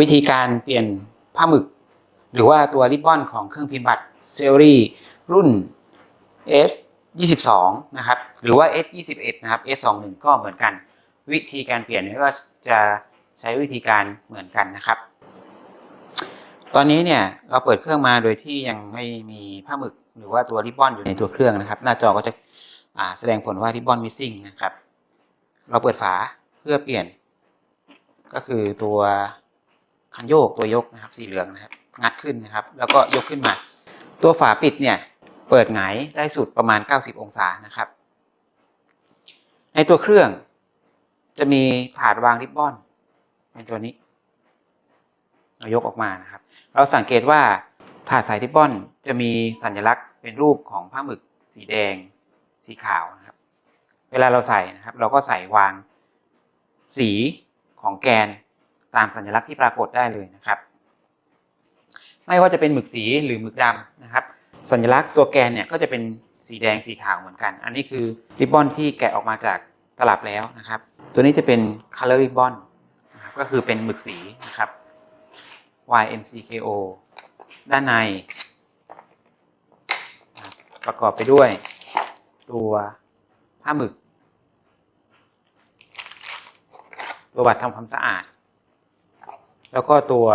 วิธีการเปลี่ยนผ้าหมึก หรือว่าตัวริบบอนของเครื่องพิมพ์บัตรเซอรี่รุ่น S 22นะครับ หรือว่า S 21นะครับ S 21ก็เหมือนกัน วิธีการเปลี่ยนก็จะใช้วิธีการเหมือนกันนะครับ ตอนนี้เนี่ยเราเปิดเครื่องมาโดยที่ยังไม่มีผ้าหมึก หรือว่าตัวริบบอนอยู่ในตัวเครื่องนะครับ หน้าจอก็จะแสดงผลว่าริบบอน missing นะครับ เราเปิดฝาเพื่อเปลี่ยน ก็คือตัว คันโยกตัวยกนะครับ สีเหลืองนะครับ งัดขึ้นนะครับ แล้วก็ยกขึ้นมา ตัวฝาปิดเนี่ยเปิดหงายได้สุดประมาณ 90 องศานะครับ ในตัวเครื่องจะมีถาดวางริบบอนเป็นตัวนี้เรายกออกมานะครับ เราสังเกตว่าถาดสายริบบอนจะมีสัญลักษณ์เป็นรูปของผ้าหมึกสีแดงสีขาวนะครับ เวลาเราใส่นะครับ เราก็ใส่วางสีของแกน ตามสัญลักษณ์ที่ปรากฏได้เลยนะครับ ไม่ว่าจะเป็นหมึกสีหรือหมึกดำนะครับ สัญลักษณ์ตัวแกนเนี่ยก็จะเป็นสีแดงสีขาวเหมือนกัน อันนี้คือริบบอนที่แกะออกมาจากตลับแล้วนะครับ ตัวนี้จะเป็น color ribbon นะครับก็คือเป็นหมึกสีนะครับ YMCKO ด้านใน ประกอบไปด้วย ตัวผ้าหมึก ตัวบัตรทำความสะอาด แล้วก็ตัว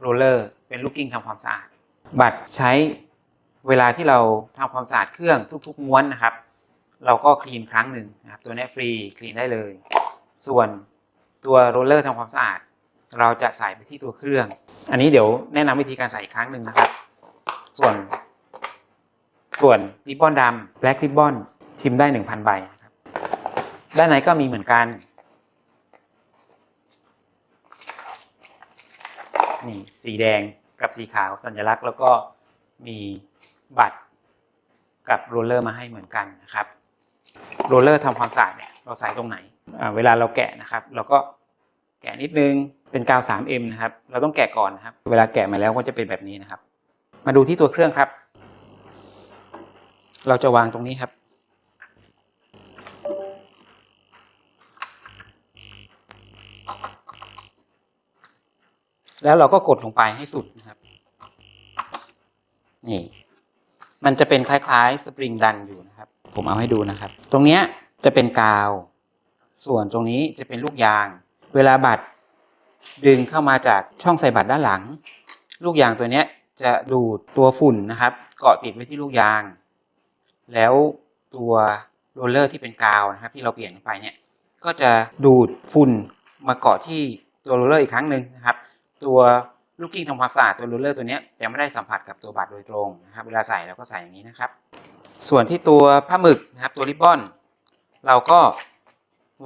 โรลเลอร์เป็นลูกกิ้งทำความสะอาด บัตรใช้เวลาที่เราทำความสะอาดเครื่องทุกๆม้วนนะครับ เราก็คลีนครั้งหนึ่งนะครับตัวนี้ฟรีคลีนได้เลย ส่วนตัวโรลเลอร์ทำความสะอาด เราจะใส่ไปที่ตัวเครื่อง อันนี้เดี๋ยวแนะนำวิธีการใส่อีกครั้งหนึ่งนะครับ ส่วน ส่วนริบบอนดำแบล็กริบบอนพิมพ์ได้ 1,000 ใบนะครับด้านในก็มีเหมือนกัน นี่สีแดงกับสีขาวสัญลักษณ์ แล้วก็มีบัตรกับโรลเลอร์มาให้เหมือนกันนะครับโรลเลอร์ทำความสะอาดเนี่ยเราใส่ตรงไหน เวลาเราแกะนะครับ เราก็แกะนิดนึงเป็นกาว 3M นะครับ เราต้องแกะก่อนนะครับ เวลาแกะมาแล้วก็จะเป็นแบบนี้นะครับ มาดูที่ตัวเครื่องครับ เราจะวางตรงนี้ครับ แล้วเราก็กดลงไปให้สุดนะครับ นี่ มันจะเป็นคล้ายๆสปริงดันอยู่นะครับ ผมเอาให้ดูนะครับ ตรงเนี้ยจะเป็นกาว ส่วนตรงนี้จะเป็นลูกยาง เวลาบัตรดึงเข้ามาจากช่องใส่บัตรด้านหลัง ลูกยางตัวเนี้ยจะดูดตัวฝุ่นนะครับ เกาะติดไว้ที่ลูกยาง แล้วตัวโรลเลอร์ที่เป็นกาวนะครับ ที่เราเปลี่ยนไปเนี่ย ก็จะดูดฝุ่นมาเกาะที่ตัวโรลเลอร์อีกครั้งหนึ่งนะครับ ตัวลูกกิ้งทำความสะอาดตัวรลเลอร์ตัวนี้จะไม่ได้สัมผัสกับตัวบัตรโดยตรงนะครับ เวลาใส่เราก็ใส่อย่างนี้นะครับ ส่วนที่ตัวผ้าหมึกนะครับตัวริบบอน เราก็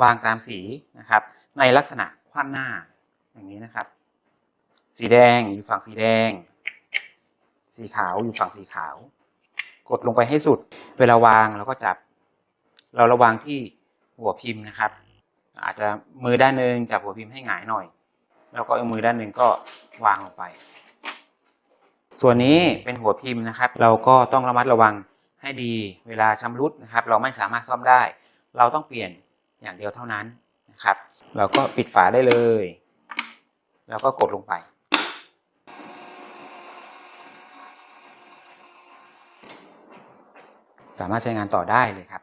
วางตามสีนะครับ ในลักษณะคว่ำหน้าอย่างนี้นะครับ สีแดงอยู่ฝั่งสีแดง สีขาวอยู่ฝั่งสีขาว กดลงไปให้สุด เวลาวางเราก็จับ เราระวังที่หัวพิมพ์นะครับ อาจจะมือด้านหนึ่งจับหัวพิมพ์ให้หงายหน่อย แล้วก็เอามือด้านหนึ่งก็วางลงไป ส่วนนี้เป็นหัวพิมพ์นะครับ เราก็ต้องระมัดระวังให้ดีเวลาชำรุดนะครับ เราไม่สามารถซ่อมได้ เราต้องเปลี่ยนอย่างเดียวเท่านั้นนะครับ เราก็ปิดฝาได้เลย แล้วก็กดลงไป สามารถใช้งานต่อได้เลยครับ